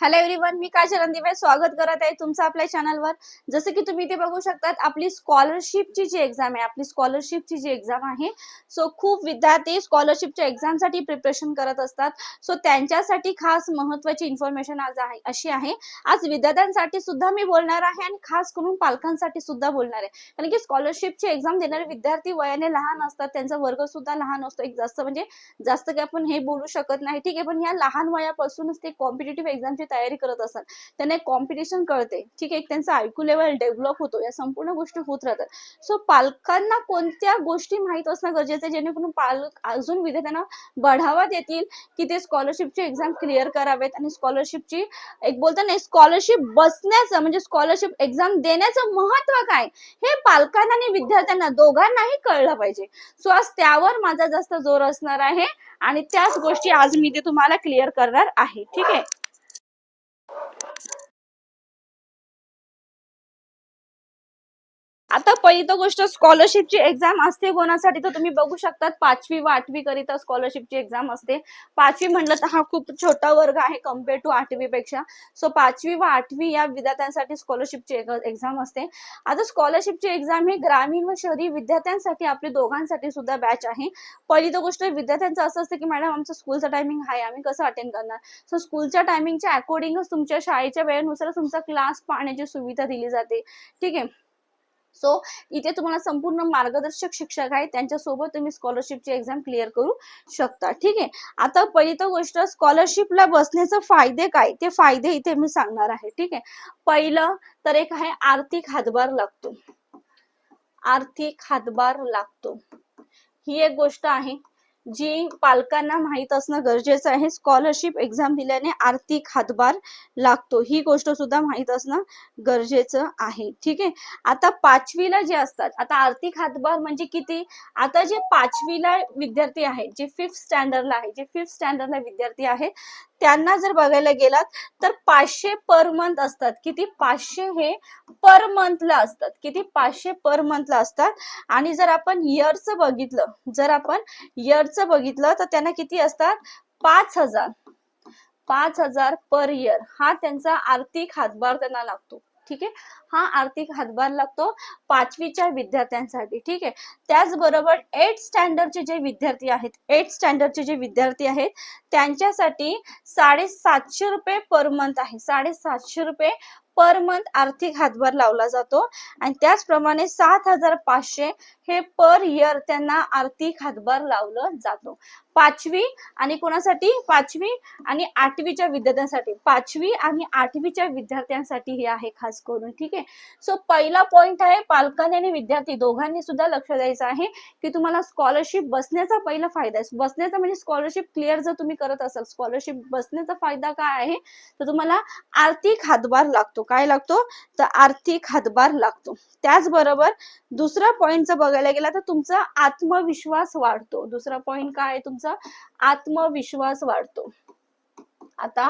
Hello everyone मी काजल दिवाय स्वागत करत आहे तुमचं आपल्या चॅनलवर जसं की तुम्ही इथे बघू शकतात आपली स्कॉलरशिपची जी एक्झाम आहे आपली स्कॉलरशिपची जी एक्झाम आहे सो खूप विद्यार्थी स्कॉलरशिपच्या एक्झामसाठी प्रिपरेशन करत असतात. सो त्यांच्यासाठी खास महत्वाची इन्फॉर्मेशन आज आहे अशी आहे. आज विद्यार्थ्यांसाठी सुद्धा मी बोलणार आहे आणि खास करून पालकांसाठी सुद्धा बोलणार आहे. कारण की स्कॉलरशिपची एक्झाम देणारे विद्यार्थी वयाने लहान असतात त्यांचा वर्ग सुद्धा लहान असतो. एक जास्त म्हणजे जास्त काही आपण हे बोलू शकत नाही. ठीक आहे पण या लहान वयापासूनच ते कॉम्पिटेटिव्ह एक्झामचे तयारी करत असतात त्यांना एक कॉम्पिटिशन कळते. ठीक आहे एक त्यांचा आयक्यू लेवल डेव्हलप होतो या संपूर्ण गोष्टी होत राहतात. सो पालकांना कोणत्या गोष्टी माहीत असणं गरजेचं आहे? जेणेकरून पालक अजून विद्यार्थ्यांना बढावा देतील की ते स्कॉलरशिपची एक्झाम क्लिअर करावेत आणि स्कॉलरशिपची एक बोलताना स्कॉलरशिप बसण्याचं म्हणजे स्कॉलरशिप एक्झाम देण्याचं महत्त्व काय? हे पालकांना आणि विद्यार्थ्यांना दोघांनाही कळलं पाहिजे. सो आज त्यावर माझा जास्त जोर असणार आहे आणि त्याच गोष्टी आज मी ते तुम्हाला क्लिअर करणार आहे. ठीक आहे? Thank you. आता पहिली तर गोष्ट स्कॉलरशिपची एक्झाम असते कोणासाठी तर तुम्ही बघू शकतात. पाचवी व आठवी करिता स्कॉलरशिपची एक्झाम असते. पाचवी म्हटलं तर हा खूप छोटा वर्ग आहे कंपेअर टू आठवी पेक्षा सो पाचवी व आठवी या विद्यार्थ्यांसाठी स्कॉलरशिपची एक्झाम असते. आता स्कॉलरशिपची एक्झाम ही ग्रामीण व शहरी विद्यार्थ्यांसाठी आपल्या दोघांसाठी सुद्धा बॅच आहे. पहिली तर गोष्ट विद्यार्थ्यांचं असं असतं की मॅडम आमचं स्कूलचं टायमिंग आहे आम्ही कसं अटेंड करणार? सो स्कूलच्या टायमिंगच्या अकॉर्डिंगच तुमच्या शाळेच्या वेळेनुसार तुमचा क्लास पाहण्याची सुविधा दिली जाते. ठीक आहे? सो इथे तुम्हाला संपूर्ण मार्गदर्शक शिक्षक आहेत. त्यांच्यासोबत तुम्ही स्कॉलरशिपची एक्झाम क्लिअर करू शकता. ठीक आहे? आता पहिली तर गोष्ट स्कॉलरशिपला बसण्याचे फायदे काय? ते फायदे इथे मी सांगणार आहे. ठीक आहे? पहिलं तर एक आहे आर्थिक हातभार लागतो. आर्थिक हातभार लागतो. ही एक गोष्ट आहे. जी पालकांना माहीत असणं गरजेचं आहे. स्कॉलरशिप एक्झाम दिल्याने आर्थिक हातभार लागतो. ही गोष्ट सुद्धा माहीत असणं गरजेचं आहे. ठीक आहे? आता पाचवीला जे असतात आता आर्थिक हातभार म्हणजे किती? आता जे पाचवीला विद्यार्थी आहेत जे फिफ्थ स्टँडर्डला आहे जे फिफ्थ स्टँडर्डला विद्यार्थी आहेत त्यांना जर बघायला गेलात तर पाचशे पर मंथ असतात. किती? पाचशे हे पर मंथला असतात. किती? पाचशे पर मंथला असतात. आणि जर आपण इयरचं बघितलं जर आपण इयरचं बघितलं तर त्यांना किती असतात? पाच हजार. पाच हजार पर इयर हा त्यांचा आर्थिक हातभार त्यांना लागतो. ठीक आहे? हा आर्थिक हातभार लागतो पाचवीच्या विद्यार्थ्यांसाठी ठीक आहे? त्याचबरोबर एट स्टँडर्डचे जे विद्यार्थी आहेत एट स्टँडर्डचे जे विद्यार्थी आहेत त्यांच्यासाठी साडेसातशे रुपये पर मंथ आहे. साडेसातशे रुपये पर मंथ आर्थिक हातभार लावला जातो. आणि त्याचप्रमाणे सात हजार पाचशे हे पर इयर त्यांना आर्थिक हातभार लावलं जातो. पाचवी आणि कोणासाठी? पाचवी आणि आठवीच्या विद्यार्थ्यांसाठी. पाचवी आणि आठवीच्या विद्यार्थ्यांसाठी हे आहे खास करून. ठीक आहे? सो पहिला पॉइंट आहे पालकांनी आणि विद्यार्थी दोघांनी सुद्धा लक्ष द्यायचं आहे की तुम्हाला स्कॉलरशिप बसण्याचा पहिला फायदा आहे. बसण्याचा म्हणजे स्कॉलरशिप क्लिअर जर तुम्ही करत असाल स्कॉलरशिप बसण्याचा फायदा काय आहे? तर तुम्हाला आर्थिक हातभार लागतो. काय लागतो? तर आर्थिक हातभार लागतो. त्याचबरोबर दुसरा पॉइंट जर बघायला गेला तर तुमचा आत्मविश्वास वाढतो. दुसरा पॉइंट काय आहे? तुमचा आत्मविश्वास वाढतो. आता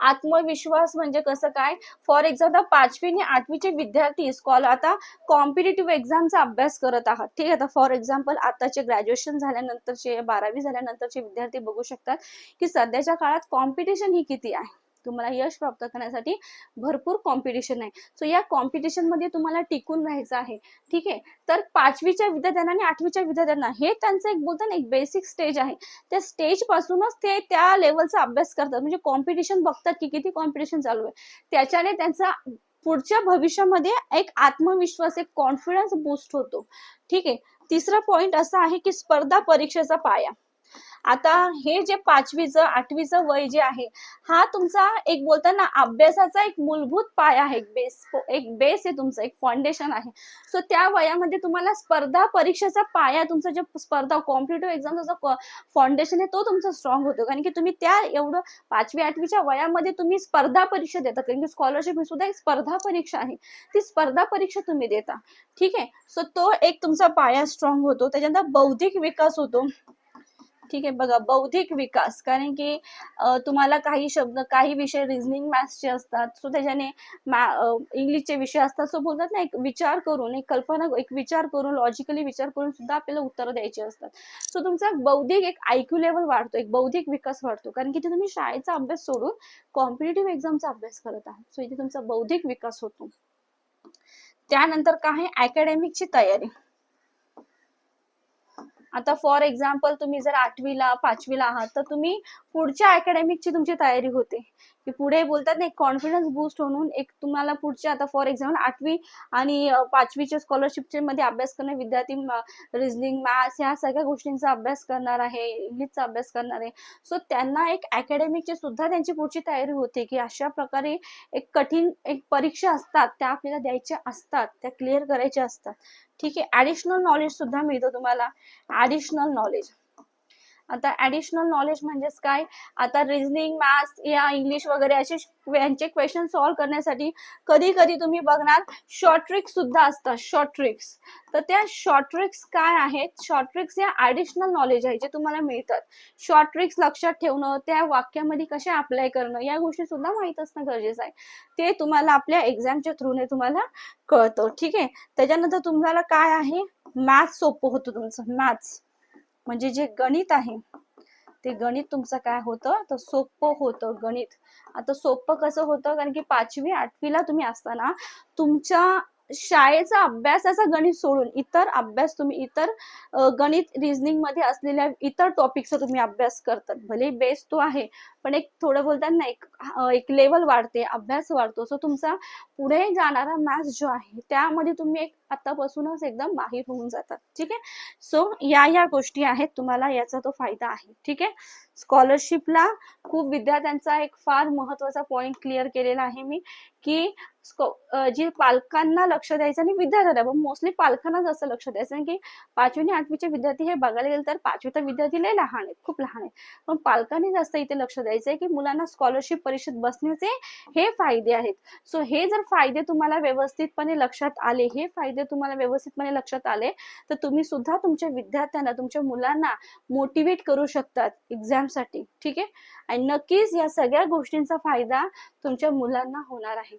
आत्मविश्वास म्हणजे कसं काय? फॉर एक्झाम्पल पाचवी आणि आठवीचे विद्यार्थी स्कॉल आता कॉम्पिटेटिव्ह एक्झामचा अभ्यास करत आहात. ठीक आहे? आता फॉर एक्झाम्पल आताचे ग्रॅज्युएशन झाल्यानंतरचे बारावी झाल्यानंतरचे विद्यार्थी बघू शकतात की सध्याच्या काळात कॉम्पिटिशन ही किती आहे? तुम्हाला यश प्राप्त करण्यासाठी भरपूर कॉम्पिटिशन आहे. सो या कॉम्पिटिशनमध्ये तुम्हाला टिकून राहायचं आहे. ठीक आहे? तर पाचवीच्या विद्यार्थ्यांना आणि आठवीच्या विद्यार्थ्यांना हे त्यांचं एक बोलतात ना एक बेसिक स्टेज आहे. त्या स्टेज पासूनच ते त्या लेवलचा अभ्यास करतात. म्हणजे कॉम्पिटिशन बघतात की किती कॉम्पिटिशन चालू आहे. त्याच्याने त्यांचा पुढच्या भविष्यामध्ये एक आत्मविश्वास एक कॉन्फिडन्स बूस्ट होतो. ठीक आहे? तिसरा पॉइंट असा आहे की स्पर्धा परीक्षेचा पाया. आता हे जे पाचवीचं आठवीचं वय जे आहे हा तुमचा एक बोलताना अभ्यासाचा एक मूलभूत पाय आहे एक बेस एक बेस आहे तुमचं एक फाउंडेशन आहे. सो त्या वयामध्ये तुम्हाला स्पर्धा परीक्षेचा पाया तुमचा जे स्पर्धा कॉम्पिटेटिव्ह एक्झामचा जो फाउंडेशन आहे तो तुमचा स्ट्रॉंग होतो. कारण की तुम्ही त्या एवढं पाचवी आठवीच्या वयामध्ये तुम्ही स्पर्धा परीक्षा देता कारण की स्कॉलरशिप ही सुद्धा एक स्पर्धा परीक्षा आहे. ती स्पर्धा परीक्षा तुम्ही देता. ठीक आहे? सो तो एक तुमचा पाया स्ट्रॉंग होतो. त्याच्यानंतर बौद्धिक विकास होतो. ठीक आहे बघा बौद्धिक विकास. कारण की तुम्हाला काही शब्द काही विषय रिझनिंग मॅथ्सचे असतात. सो त्याच्याने मॅ इंग्लिशचे विषय असतात. सो बोलतात ना एक विचार करून एक कल्पना एक विचार करून लॉजिकली विचार करून सुद्धा आपल्याला उत्तरं द्यायची असतात. सो तुमचा बौद्धिक एक आयक्यू लेवल वाढतो एक बौद्धिक विकास वाढतो. कारण की ते तुम्ही शाळेचा अभ्यास सोडून कॉम्पिटेटिव्ह एक्झामचा अभ्यास करत आहात. सो इथे तुमचा बौद्धिक विकास होतो. त्यानंतर काय आहे? अकॅडमिकची तयारी. आता फॉर एक्झाम्पल तुम्ही जर आठवीला पाचवीला आहात तर तुम्ही पुढच्या अकॅडमिकची तुमची तयारी होते. की पुढे बोलतात ना एक कॉन्फिडन्स बूस्ट म्हणून एक तुम्हाला पुढच्या आता फॉर एक्झाम्पल आठवी आणि पाचवीच्या स्कॉलरशिपचे मध्ये अभ्यास करणे विद्यार्थी रिझनिंग मॅथ्स ह्या सगळ्या गोष्टींचा अभ्यास करणार आहे इंग्लिशचा अभ्यास करणार आहे. सो त्यांना एक अकॅडमिकची सुद्धा त्यांची पुढची तयारी होते की अशा प्रकारे एक कठीण एक परीक्षा असतात त्या आपल्याला द्यायच्या असतात त्या क्लिअर करायच्या असतात. ठीक आहे ॲडिशनल नॉलेज सुद्धा मिळतं तुम्हाला. ॲडिशनल नॉलेज आता ऍडिशनल नॉलेज म्हणजेच काय? आता रिझनिंग मॅथ्स या इंग्लिश वगैरे असे यांचे क्वेश्चन सॉल्व्ह करण्यासाठी कधी कधी तुम्ही बघणार शॉर्ट ट्रिक्स सुद्धा असतात शॉर्ट ट्रिक्स तर त्या शॉर्ट ट्रिक्स काय आहेत? शॉर्ट ट्रिक्स या ऍडिशनल नॉलेज आहे जे तुम्हाला मिळतात. शॉर्ट ट्रिक्स लक्षात ठेवणं त्या वाक्यामध्ये कसे अप्लाय करणं या गोष्टी सुद्धा माहीत असणं गरजेचं आहे. ते तुम्हाला आपल्या एक्झामच्या थ्रूने तुम्हाला कळतं ठीक आहे? त्याच्यानंतर तुम्हाला काय आहे? मॅथ्स सोपं होतं तुमचं मॅथ्स म्हणजे जे गणित आहे ते गणित तुमचं काय होतं? तर सोपं होतं गणित. आता सोपं कसं होतं? कारण की पाचवी आठवीला तुम्ही असताना तुमच्या शाळेचा अभ्यासाचा गणित सोडून इतर अभ्यास तुम्ही इतर गणित रिझनिंगमध्ये असलेल्या इतर टॉपिकचा तुम्ही अभ्यास करतात. भले बेस तो आहे पण एक थोडं बोलतात ना एक एक लेवल वाढते अभ्यास वाढतो. सो तुमचा पुढे जाणारा मॅथ्स जो आहे त्यामध्ये तुम्ही एक आतापासूनच एकदम माहीर होऊन जातात. ठीक आहे? सो या या गोष्टी आहेत तुम्हाला याचा तो फायदा आहे. ठीक आहे? स्कॉलरशिपला खूप विद्यार्थ्यांचा एक फार महत्त्वाचा पॉइंट क्लिअर केलेला आहे मी की स्कॉ- जी पालकांना लक्ष द्यायचं आणि विद्यार्थ्यांना पण मोस्टली पालकांना जास्त लक्ष द्यायचं की पाचवी आणि आठवीचे विद्यार्थी हे बघायला गेलं तर पाचवी तर विद्यार्थी लय लहान आहेत खूप लहान आहेत. पण पालकांनी जास्त इथे लक्ष द्यायचं आहे की मुलांना स्कॉलरशिप परीक्षेत बसण्याचे हे फायदे आहेत. सो हे जर फायदे तुम्हाला व्यवस्थितपणे लक्षात आले हे फायदे तुम्हाला व्यवस्थितपणे लक्षात आले तर तुम्ही सुद्धा तुमच्या विद्यार्थ्यांना तुमच्या मुलांना मोटिवेट करू शकतात एक्झामसाठी ठीक आहे? आणि नक्कीच या सगळ्या गोष्टींचा फायदा तुमच्या मुलांना होणार आहे.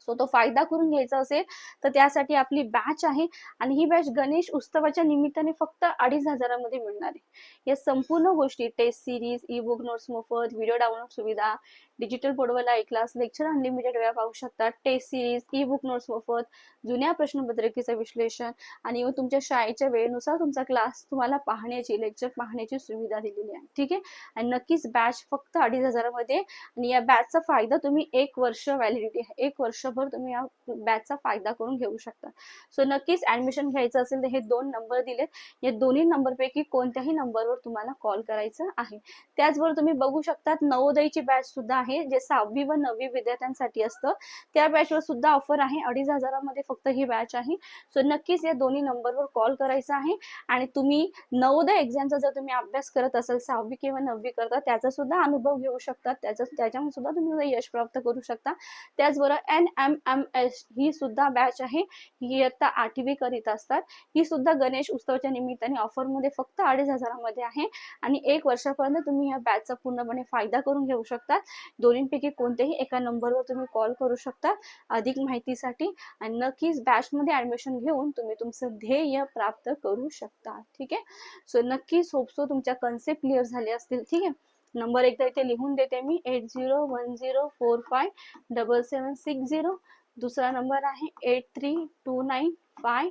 सो तो फायदा करून घ्यायचा असेल तर त्यासाठी आपली बॅच आहे आणि ही बॅच गणेश उत्सवाच्या निमित्ताने फक्त अडीच हजारामध्ये मिळणार आहे. या संपूर्ण गोष्टी test series e book notes मोफत व्हिडिओ डाउनलोड सुविधा डिजिटल बोर्डवर लाईव्ह क्लास लेक्चर अनलिमिटेड वेळा पाहू शकता test series e book notes मोफत जुन्या प्रश्नपत्रिकेचं विश्लेषण आणि तुमच्या शाळेच्या वेळेनुसार तुमचा क्लास तुम्हाला पाहण्याची लेक्चर पाहण्याची सुविधा दिलेली आहे. ठीक आहे? आणि नक्कीच बॅच फक्त अडीच हजारामध्ये आणि या बॅचचा फायदा तुम्ही एक वर्ष व्हॅलिडिटी आहे. एक वर्षभर तुम्ही या बॅचचा फायदा करून घेऊ शकता. सो नक्कीच ऍडमिशन घ्यायचं असेल तर हे दोन नंबर दिलेत. या दोन्ही नंबरपैकी कोणत्याही नंबरवर तुम्हाला कॉल करायचा आहे. त्याचबरोबर तुम्ही बघू शकतात नवोदयची बॅच सुद्धा आहे. जे सहावी व नववी विद्यार्थ्यांसाठी असतं. त्या बॅचवर सुद्धा ऑफर आहे. अडीच हजारामध्ये फक्त ही बॅच आहे. सो नक्कीच या दोन्ही नंबरवर कॉल करायचा आहे. आणि तुम्ही नवोदय एक्झामचा जर तुम्ही अभ्यास करत असाल सहावी किंवा नववी करता त्याचा सुद्धा अनुभव घेऊ शकता. त्याचा त्याच्यामध्ये सुद्धा तुम्ही यश प्राप्त करू शकता. त्याचबरोबर एन एम एम एस ही सुद्धा बॅच आहे. ही इयत्ता आठवी करीत असतात. ही सुद्धा गणेश उत्सवाच्या निमित्ताने ऑफरमध्ये फक्त अडीच हजारामध्ये आहे. आणि एक वर्षापर्यंत तुम्ही या बॅचचा पूर्णपणे फायदा करून घेऊ शकता. दोन्हीपैकी कोणत्याही एका नंबरवर तुम्ही कॉल करू शकता अधिक माहितीसाठी. आणि नक्कीच बॅचमध्ये ॲडमिशन घेऊन तुम्ही तुमचं ध्येय प्राप्त करू शकता. ठीक आहे? सो नक्कीच सोपसो तुमच्या कन्सेप्ट क्लिअर झाले असतील. ठीक आहे? नंबर एकदा इथे लिहून देते मी. Eight zero one zero four five double seven six zero दुसरा नंबर आहे eight three two nine five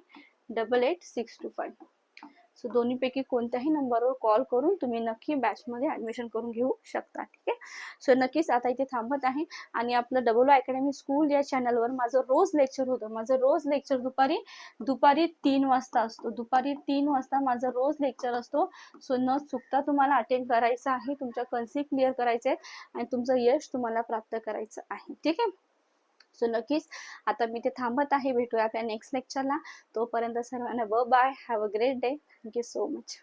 double eight six two five so दोन्हीपैकी कोणत्याही नंबरवर कॉल करून तुम्ही नक्की बॅचमध्ये ॲडमिशन करून घेऊ शकता ठीक आहे? सो नक्कीच आता इथे थांबत आहे आणि आपलं डबल अकॅडमी स्कूल या चॅनलवर माझं रोज लेक्चर होतं. माझं रोज लेक्चर दुपारी दुपारी तीन वाजता असतो. दुपारी तीन वाजता माझं रोज लेक्चर असतो. सो न चुकता तुम्हाला अटेंड करायचं आहे तुमच्या कन्सी क्लिअर करायचे आहेत आणि तुमचं यश तुम्हाला प्राप्त करायचं आहे ठीक आहे? सो नक्कीच आता मी ते थांबत आहे. भेटूया आपल्या नेक्स्ट लेक्चरला तोपर्यंत सर्वांना ब bye have a great day Thank you so much.